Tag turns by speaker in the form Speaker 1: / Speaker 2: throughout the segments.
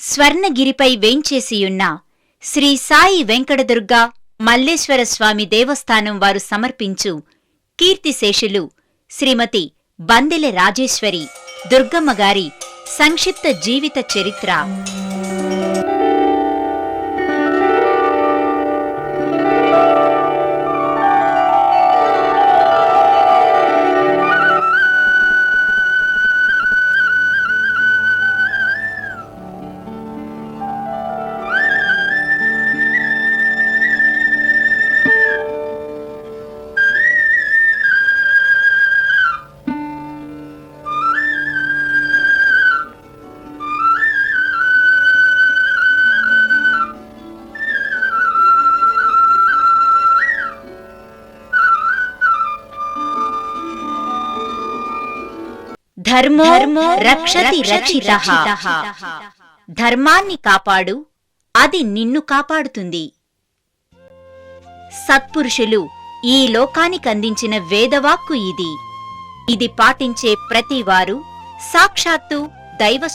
Speaker 1: స్వర్ణగిరిపై వేంచేసియున్న శ్రీ సాయి వెంకటదుర్గ మల్లేశ్వర స్వామి దేవస్థానం వారు సమర్పించు కీర్తిశేషులు శ్రీమతి బందెల రాజేశ్వరి దుర్గమ్మ గారి సంక్షిప్త జీవిత చరిత్ర. ధర్మో రక్షతి రక్షిత ధర్మాన్ని కాపాడు అది నిన్ను కాపాడుతుంది. సత్పురుషులు ఈ లోకానికందించిన వేదవాక్కు ఇది. ఇది పాటించే ప్రతివారు సాక్షాత్తు దైవ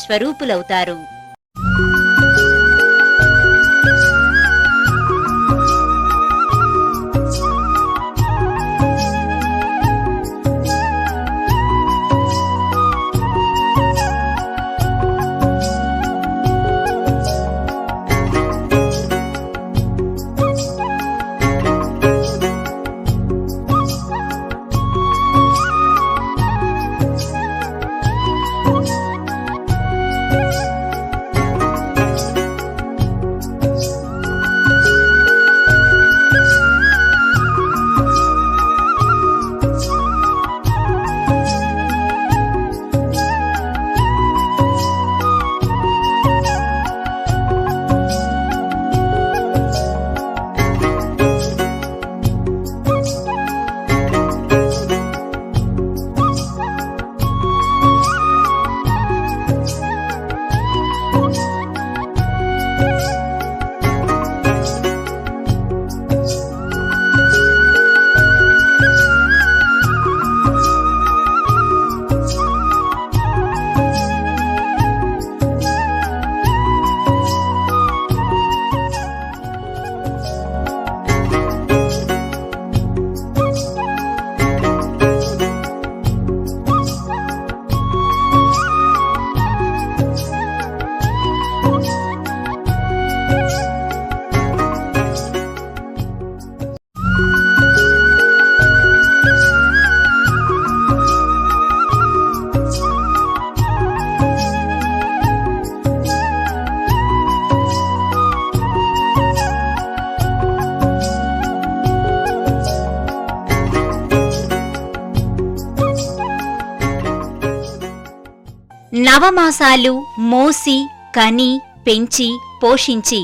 Speaker 1: నవమాసాలు మోసి కని పెంచి పోషించి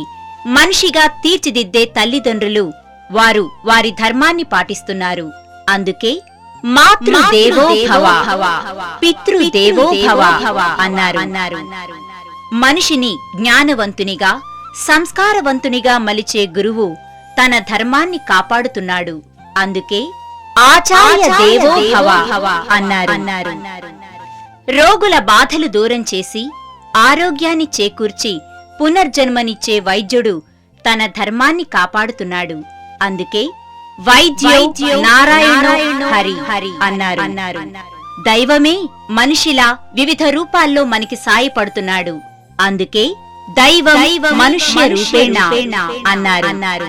Speaker 1: మనిషిగా తీర్చిదిద్దే తల్లిదండ్రులు వారు వారి ధర్మాన్ని పాటిస్తున్నారు. అందుకే మాతృదేవో భవ పితృదేవో భవ అన్నారు. మనిషిని జ్ఞానవంతునిగా సంస్కారవంతునిగా మలిచే గురువు తన ధర్మాన్ని కాపాడుతున్నాడు. అందుకే ఆచార్య దేవో భవ అన్నారు. రోగుల బాధలు దూరం చేసి ఆరోగ్యాన్ని చేకూర్చి పునర్జన్మనిచ్చే వైద్యుడు తన ధర్మాన్ని కాపాడుతున్నాడు. అందుకే వైద్యో నారాయణ హరి హరి అన్నారు. అన్నారు. దైవమే మనిషిలా వివిధ రూపాల్లో మనకి సాయపడుతున్నాడు. అందుకే దైవం మనుష్య రూపేణ అన్నారు. అన్నారు.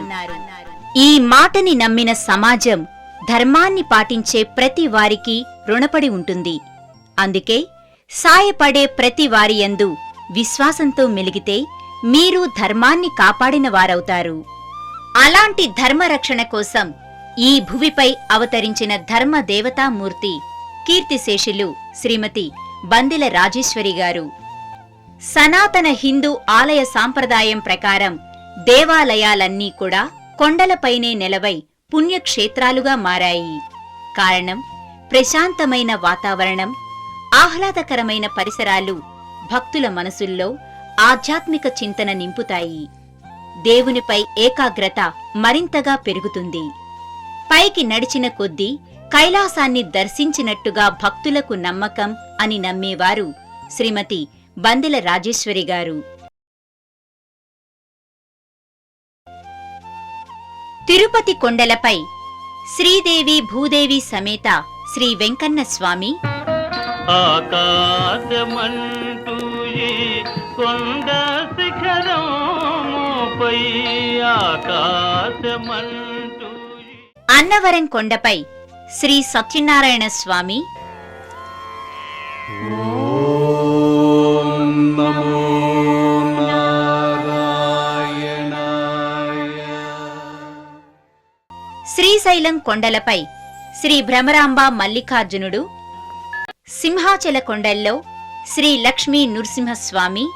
Speaker 1: ఈ మాటని నమ్మిన సమాజం ధర్మాన్ని పాటించే ప్రతి వారికి రుణపడి ఉంటుంది. అందుకే సాయపడే ప్రతి వారియందు విశ్వాసంతో మెలిగితే మీరు ధర్మాన్ని కాపాడిన వారవుతారు. అలాంటి ధర్మరక్షణ కోసం ఈ భువిపై అవతరించిన ధర్మ దేవతామూర్తి కీర్తిశేషులు శ్రీమతి బందిల రాజేశ్వరి గారు. సనాతన హిందూ ఆలయ సాంప్రదాయం ప్రకారం దేవాలయాలన్నీ కూడా కొండలపైనే నెలవై పుణ్యక్షేత్రాలుగా మారాయి. కారణం ప్రశాంతమైన వాతావరణం ఆహ్లాదకరమైన పరిసరాలు భక్తుల మనసుల్లో ఆధ్యాత్మిక చింతన నింపుతాయి. దేవునిపై ఏకాగ్రత మరింతగా పెరుగుతుంది. పైకి నడిచిన కొద్దీ కైలాసాన్ని దర్శించినట్టుగా భక్తులకు నమ్మకం అని నమ్మేవారు శ్రీమతి బందెల రాజేశ్వరి గారు. తిరుపతి కొండలపై శ్రీదేవి భూదేవి సమేత శ్రీ వెంకన్న స్వామి
Speaker 2: ఆకాశమంటూ ఈ కొండ శిఖరముపై ఆకాశమంటూ
Speaker 1: అన్నవరం కొండపై శ్రీ సత్యనారాయణ స్వామి
Speaker 3: ఓం నమో నారాయణాయ.
Speaker 1: శ్రీశైలం కొండలపై శ్రీ భ్రమరాంబ మల్లికార్జునుడు సింహాచల కొండల్లో శ్రీ లక్ష్మీ నృసింహస్వామి.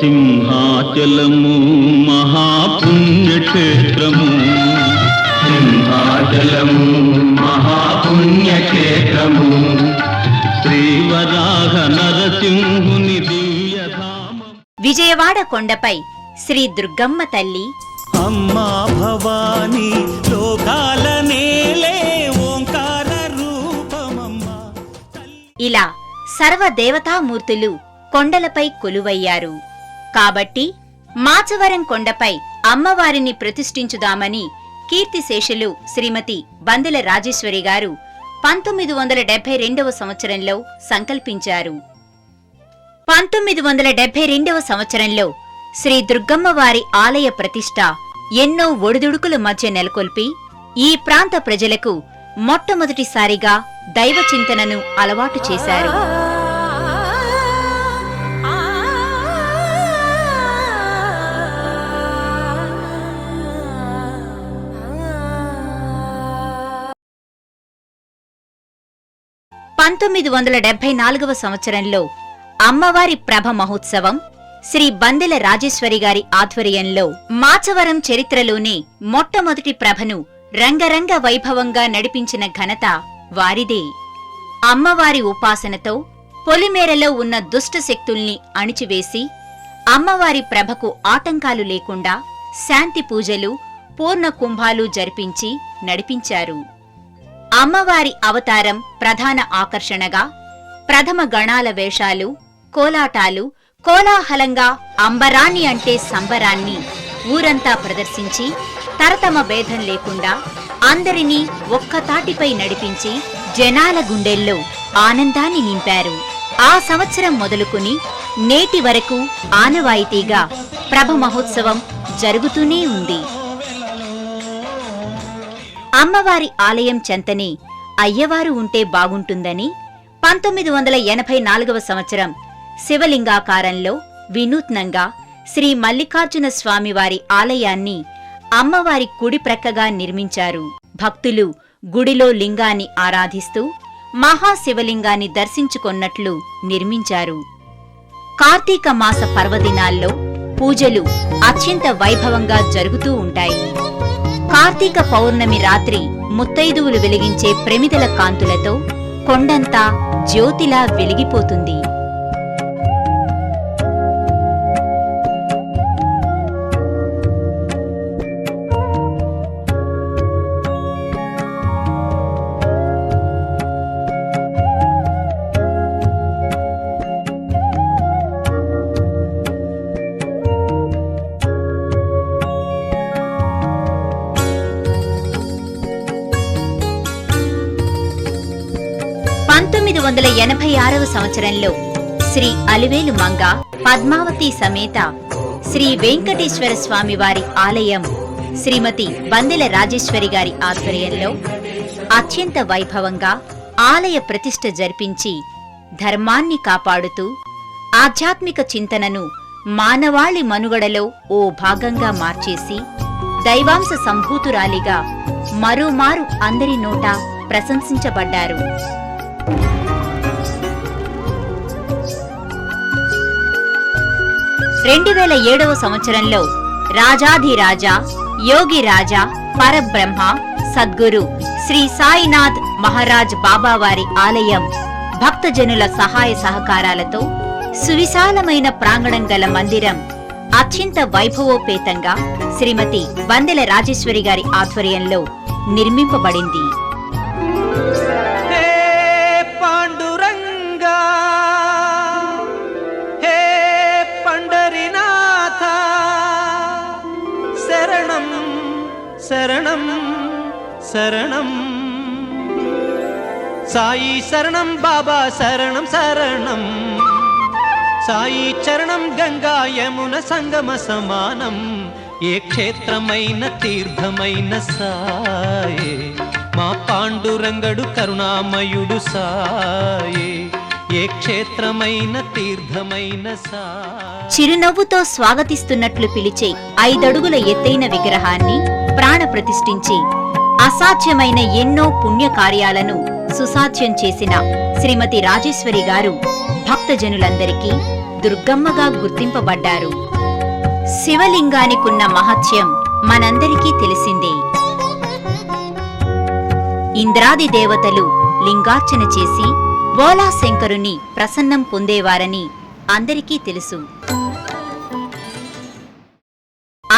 Speaker 2: సింహాచలము మహాపుణ్యక్షేత్రము. సింహాచలము మహాపుణ్యక్షేత్రము. శ్రీవరాహ నరసింహుని దివ్యధామం
Speaker 1: విజయవాడ కొండపై శ్రీ దుర్గమ్మ తల్లి.
Speaker 4: అమ్మా భవానీ లోకాల నేలే
Speaker 1: ఇలా సర్వదేవతామూర్తులు కొండలపై కొలువయ్యారు. కాబట్టి మాచవరం కొండపై అమ్మవారిని ప్రతిష్ఠించుదామని కీర్తిశేషులు శ్రీమతి బందెల రాజేశ్వరి గారు పంతొమ్మిది వందల డెబ్బై రెండవ సంవత్సరంలో సంకల్పించారు. పంతొమ్మిది వందల డెబ్బై రెండవ సంవత్సరంలో శ్రీ దుర్గమ్మవారి ఆలయ ప్రతిష్ట ఎన్నో ఒడిదుడుకుల మధ్య నెలకొల్పి ఈ ప్రాంత ప్రజలకు మొట్టమొదటిసారిగా దైవ చింతనను అలవాటు చేశారు. పంతొమ్మిది వందల డెబ్బై నాలుగవ సంవత్సరంలో అమ్మవారి ప్రభ మహోత్సవం శ్రీ బందెల రాజేశ్వరి గారి ఆధ్వర్యంలో మాచవరం చరిత్రలోనే మొట్టమొదటి ప్రభను రంగరంగ వైభవంగా నడిపించిన ఘనత వారిదే. అమ్మవారి ఉపాసనతో పొలిమేరలో ఉన్న దుష్ట శక్తుల్ని అణిచివేసి అమ్మవారి ప్రభకు ఆటంకాలు లేకుండా శాంతి పూజలు పూర్ణ కుంభాలు జరిపించి నడిపించారు. అమ్మవారి అవతారం ప్రధాన ఆకర్షణగా ప్రథమ గణాల వేషాలు కోలాటాలు కోలాహలంగా అంబరాన్ని అంటే సంబరాన్ని ఊరంతా ప్రదర్శించి తరతమ భేదం లేకుండా అందరినీ ఒక్కతాటిపై నడిపించి జనాల గుండెల్లో ఆనందాన్ని నింపారు. ఆ సంవత్సరం మొదలుకుని నేటి వరకు ఆనవాయితీగా ప్రభ మహోత్సవం జరుగుతూనే ఉంది. అమ్మవారి ఆలయం చెంతనే అయ్యవారు ఉంటే బాగుంటుందని పంతొమ్మిది వందల ఎనభై నాలుగవ సంవత్సరం శివలింగాకారంలో వినూత్నంగా శ్రీ మల్లికార్జున స్వామివారి ఆలయాన్ని అమ్మవారి కుడి ప్రక్కగా నిర్మించారు. భక్తులు గుడిలో లింగాన్ని ఆరాధిస్తూ మహాశివలింగాన్ని దర్శించుకొన్నట్లు నిర్మించారు. కార్తీక మాస పర్వదినాల్లో పూజలు అత్యంత వైభవంగా జరుగుతూ ఉంటాయి. కార్తీక పౌర్ణమి రాత్రి ముత్తైదువులు వెలిగించే ప్రమిదల కాంతులతో కొండంతా జ్యోతిలా వెలిగిపోతుంది. ఎనభై ఆరవ సంవత్సరంలో శ్రీ అలివేలు మంగ పద్మావతి సమేత శ్రీ వెంకటేశ్వర స్వామి వారి ఆలయం శ్రీమతి బందెల రాజేశ్వరి గారి ఆధ్వర్యంలో అత్యంత వైభవంగా ఆలయ ప్రతిష్ఠ జరిపించి ధర్మాన్ని కాపాడుతూ ఆధ్యాత్మిక చింతనను మానవాళి మనుగడలో ఓ భాగంగా మార్చేసి దైవాంశ సంభూతురాలిగా మరోమారు అందరి నోట ప్రశంసించబడ్డారు. రెండు వేల ఏడవ సంవత్సరంలో రాజాధిరాజా యోగి రాజా పరబ్రహ్మ సద్గురు శ్రీ సాయినాథ్ మహారాజ్ బాబావారి ఆలయం భక్తజనుల సహాయ సహకారాలతో సువిశాలమైన ప్రాంగణం గల మందిరం అత్యంత వైభవోపేతంగా శ్రీమతి బందెల రాజేశ్వరి గారి ఆధ్వర్యంలో నిర్మింపబడింది.
Speaker 4: శరణం శరణం సాయి శరణం బాబా శరణం శరణం సాయి చరణం గంగా యమున సంగమ సమానం ఏ క్షేత్రమైన తీర్థమైన సాయే మా పాండురంగడు కరుణామయుడు సాయే ఏ క్షేత్రమైన తీర్థమైన సాయే
Speaker 1: చిరునవ్వుతో స్వాగతిస్తున్నట్లు పిలిచే ఐదడుగుల ఎత్తైన విగ్రహాన్ని ప్రాణ ప్రతిష్ఠించి అసాధ్యమైన ఎన్నో పుణ్యకార్యాలను సుసాధ్యం చేసిన శ్రీమతి రాజేశ్వరి గారు భక్తజనులందరికీ దుర్గమ్మగా గుర్తింపబడ్డారు. శివలింగానికున్న మహత్యం మనందరికీ తెలిసిందే. ఇంద్రాది దేవతలు లింగార్చన చేసి బోలాశంకరుని ప్రసన్నం పొందేవారని అందరికీ తెలుసు.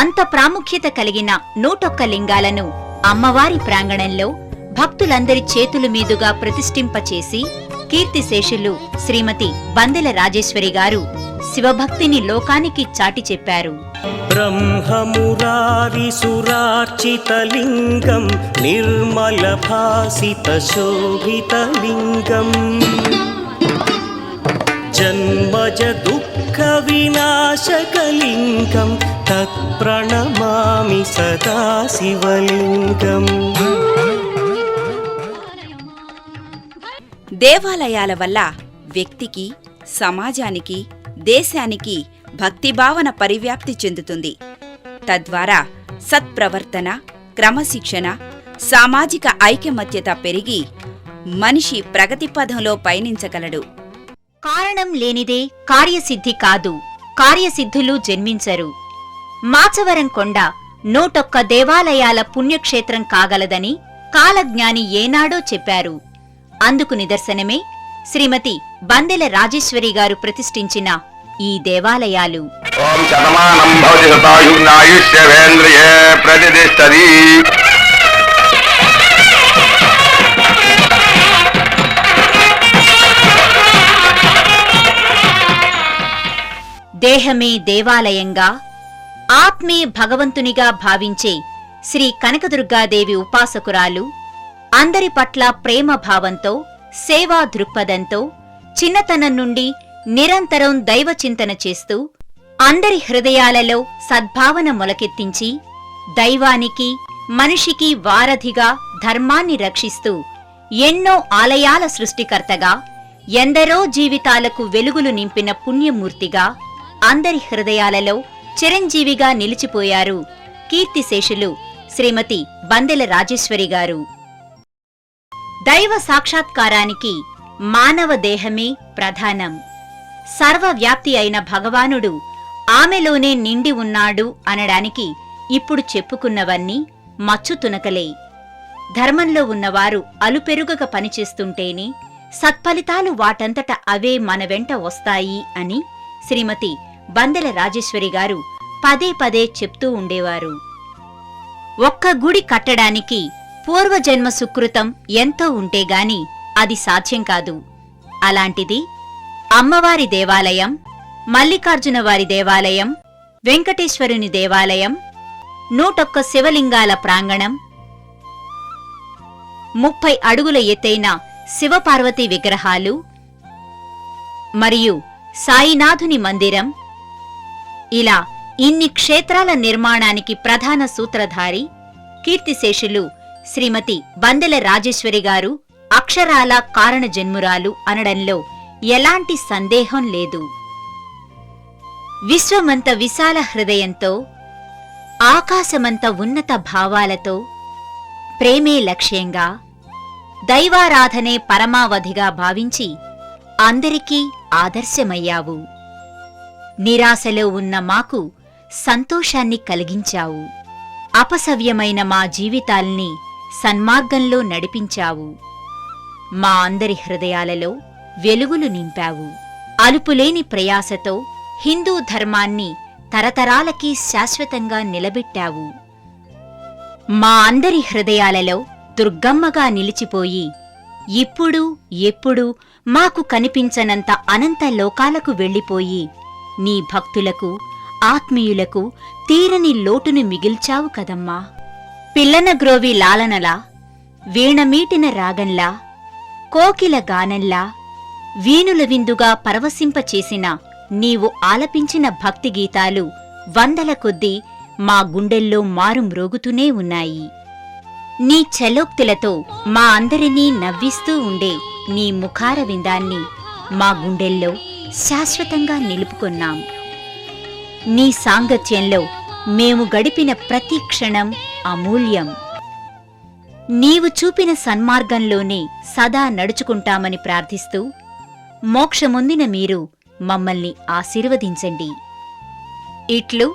Speaker 1: అంత ప్రాముఖ్యత కలిగిన నూటొక్క లింగాలను అమ్మవారి ప్రాంగణంలో భక్తులందరి చేతుల మీదుగా ప్రతిష్ఠింపచేసి కీర్తిశేషులు శ్రీమతి బందెల రాజేశ్వరి గారు శివభక్తిని లోకానికి చాటి చెప్పారు.
Speaker 3: బ్రహ్మమురారిసురార్చితలింగం నిర్మల భాసిత శోభితలింగం జన్మజ దుఃఖ दुःखविनाशकलिङ्गं तत्प्रणमामि सदा शिवलिङ्गम्
Speaker 5: దేవాలయాల వల్ల వ్యక్తికి సమాజానికి దేశానికి భక్తిభావన పరివ్యాప్తి చెందుతుంది తద్వారా సత్ప్రవర్తన క్రమశిక్షణ సామాజిక ఐకమత్యత పెరిగి మనిషి ప్రగతి పథంలో పయనించగలడు
Speaker 1: కారణం లేనిదే కార్యసిద్ధి కాదు. కార్యసిద్ధులు జన్మించరు. మాచవరం కొండ నూటొక్క దేవాలయాల పుణ్యక్షేత్రం కాగలదని కాలజ్ఞాని ఏనాడో చెప్పారు. అందుకు నిదర్శనమే శ్రీమతి బందెల రాజేశ్వరి గారు ప్రతిష్ఠించిన ఈ దేవాలయాలు.
Speaker 6: ఓం
Speaker 1: దేహమే దేవాలయంగా ఆత్మే భగవంతునిగా భావించే శ్రీ కనకదుర్గాదేవి ఉపాసకురాలు అందరి పట్ల ప్రేమ భావంతో సేవా దృక్పథంతో చిన్నతనం నుండి నిరంతరం దైవ చింతన చేస్తూ అందరి హృదయాలలో సద్భావన మొలకెత్తించి దైవానికి మనిషికి వారధిగా ధర్మాన్ని రక్షిస్తూ ఎన్నో ఆలయాల సృష్టికర్తగా ఎందరో జీవితాలకు వెలుగులు నింపిన పుణ్యమూర్తిగా అందరి హృదయాలలో చిరంజీవిగా నిలిచిపోయారు కీర్తిశేషులు శ్రీమతి బందెల రాజేశ్వరి గారు. దైవ సాక్షాత్కారానికి మానవ దేహమే ప్రధానం. సర్వవ్యాప్తి అయిన భగవానుడు ఆమెలోనే నిండి ఉన్నాడు అనడానికి ఇప్పుడు చెప్పుకున్నవన్నీ మచ్చు తునకలే. ధర్మంలో ఉన్నవారు అలుపెరుగక పనిచేస్తుంటేనే సత్ఫలితాలు వాటంతట అవే మన వెంట వస్తాయి అని శ్రీమతి బందెల రాజేశ్వరి గారు పదే పదే చెప్తూ ఉండేవారు. ఒక్క గుడి కట్టడానికి పూర్వజన్మ సుకృతం ఎంతో ఉంటేగాని అది సాధ్యం కాదు. అలాంటిది అమ్మవారి దేవాలయం మల్లికార్జునవారి దేవాలయం వెంకటేశ్వరుని దేవాలయం నూటొక్క శివలింగాల ప్రాంగణం ముప్పై అడుగుల ఎత్తైన శివపార్వతి విగ్రహాలు మరియు సాయినాథుని మందిరం ఇలా ఇన్ని క్షేత్రాల నిర్మాణానికి ప్రధాన సూత్రధారి కీర్తిశేషులు శ్రీమతి బందెల రాజేశ్వరి గారు అక్షరాల కారణజన్మురాలు అనడంలో ఎలాంటి సందేహం లేదు. విశ్వమంత విశాల హృదయంతో ఆకాశమంత ఉన్నత భావాలతో ప్రేమే లక్ష్యంగా దైవారాధనే పరమావధిగా భావించి అందరికీ ఆదర్శమయ్యావు. నిరాశలో ఉన్న మాకు సంతోషాన్ని కలిగించావు. అపసవ్యమైన మా జీవితాల్ని సన్మార్గంలో నడిపించావు. మా అందరి హృదయాలలో వెలుగులు నింపావు. అలుపులేని ప్రయాసతో హిందూ ధర్మాన్ని తరతరాలకి శాశ్వతంగా నిలబెట్టావు. మా అందరి హృదయాలలో దుర్గమ్మగా నిలిచిపోయి ఇప్పుడు ఎప్పుడు మాకు కనిపించనంత అనంత లోకాలకు వెళ్ళిపోయి నీ భక్తులకు ఆత్మీయులకు తీరని లోటును మిగిల్చావు కదమ్మా. పిల్లన గ్రోవి లాలనలా వీణమీటిన రాగంలా కోకిల గానంలా వీణుల విందుగా పరవశింపచేసిన నీవు ఆలపించిన భక్తి గీతాలు వందల కొద్దీ మా గుండెల్లో మారుమ్రోగుతూనే ఉన్నాయి. నీ చలోక్తులతో మా అందరినీ నవ్విస్తూ ఉండే నీ ముఖార విందాన్ని మా గుండెల్లో శాశ్వతంగా నిలుపుకున్నాం. నీ సాంగత్యంలో మేము గడిపిన ప్రతి క్షణం అమూల్యం. నీవు చూపిన సన్మార్గంలోనే సదా నడుచుకుంటామని ప్రార్థిస్తూ మోక్షముందిన మీరు మమ్మల్ని ఆశీర్వదించండి. ఇట్లు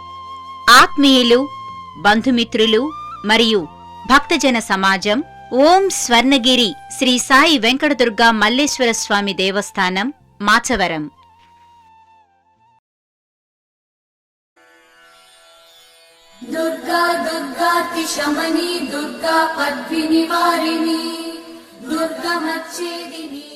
Speaker 1: ఆత్మీయులు బంధుమిత్రులు మరియు భక్తజన సమాజం ఓం స్వర్ణగిరి శ్రీ సాయి వెంకటదుర్గా మల్లేశ్వర స్వామి దేవస్థానం మాచవరం.
Speaker 7: దుర్గా దుర్గాతిశమని దుర్గా పద్మిని వారిని దుర్గమచ్చేదిని.